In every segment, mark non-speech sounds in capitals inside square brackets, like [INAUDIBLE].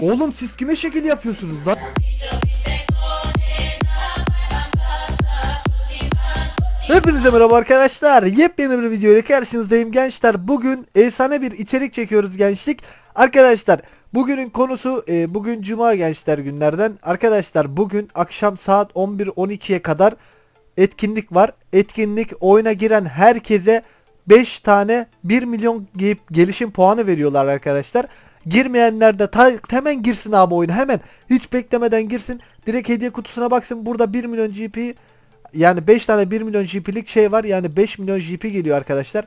Oğlum siz kime şekil yapıyorsunuz lan? Hepinize merhaba arkadaşlar. Yepyeni bir video ile karşınızdayım gençler. Bugün efsane bir içerik çekiyoruz gençlik. Arkadaşlar bugünün konusu e, bugün cuma gençler günlerden. Arkadaşlar bugün akşam saat 11-12'ye kadar etkinlik var. Etkinlik oyuna giren herkese 5 tane 1 milyon ge- gelişim puanı veriyorlar arkadaşlar. Girmeyenler de ta- hemen girsin abi oyuna hemen. Hiç beklemeden girsin. Direkt hediye kutusuna baksın. Burada 1 milyon GP yani 5 tane 1 milyon GP'lik şey var. Yani 5 milyon GP geliyor arkadaşlar.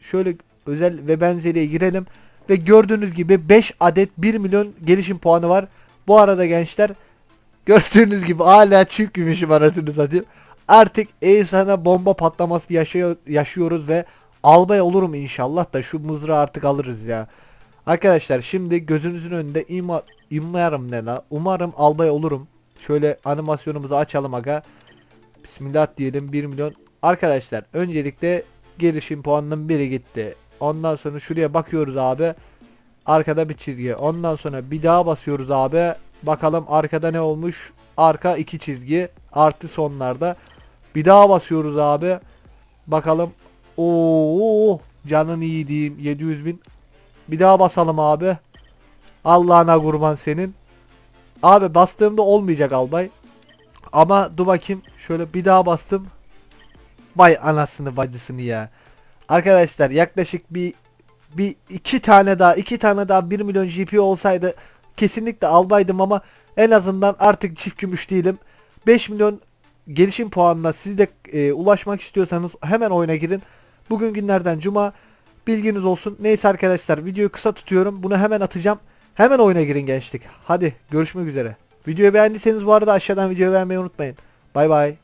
Şöyle özel ve benzeriye girelim. Ve gördüğünüz gibi 5 adet 1 milyon gelişim puanı var. Bu arada gençler [LAUGHS] gördüğünüz gibi hala çift gümüşüm anasını satayım. Artık sana bomba patlaması yaşıyor, yaşıyoruz ve albay olurum inşallah da şu mızrağı artık alırız ya. Arkadaşlar şimdi gözünüzün önünde ima, umarım ne la umarım albay olurum. Şöyle animasyonumuzu açalım aga. Bismillah diyelim 1 milyon. Arkadaşlar öncelikle gelişim puanının biri gitti. Ondan sonra şuraya bakıyoruz abi. Arkada bir çizgi. Ondan sonra bir daha basıyoruz abi. Bakalım arkada ne olmuş? Arka iki çizgi. Artı sonlarda. Bir daha basıyoruz abi. Bakalım. Oo canın iyi diyeyim. 700 bin. Bir daha basalım abi. Allah'ına kurban senin. Abi bastığımda olmayacak albay. Ama dur bakayım. Şöyle bir daha bastım. Vay anasını bacısını ya. Arkadaşlar yaklaşık bir bir iki tane daha iki tane daha 1 milyon GP olsaydı kesinlikle albaydım ama en azından artık çift gümüş değilim. 5 milyon gelişim puanına siz de e, ulaşmak istiyorsanız hemen oyuna girin. Bugün günlerden cuma bilginiz olsun. Neyse arkadaşlar videoyu kısa tutuyorum. Bunu hemen atacağım. Hemen oyuna girin gençlik. Hadi görüşmek üzere. Videoyu beğendiyseniz bu arada aşağıdan videoyu beğenmeyi unutmayın. Bay bay.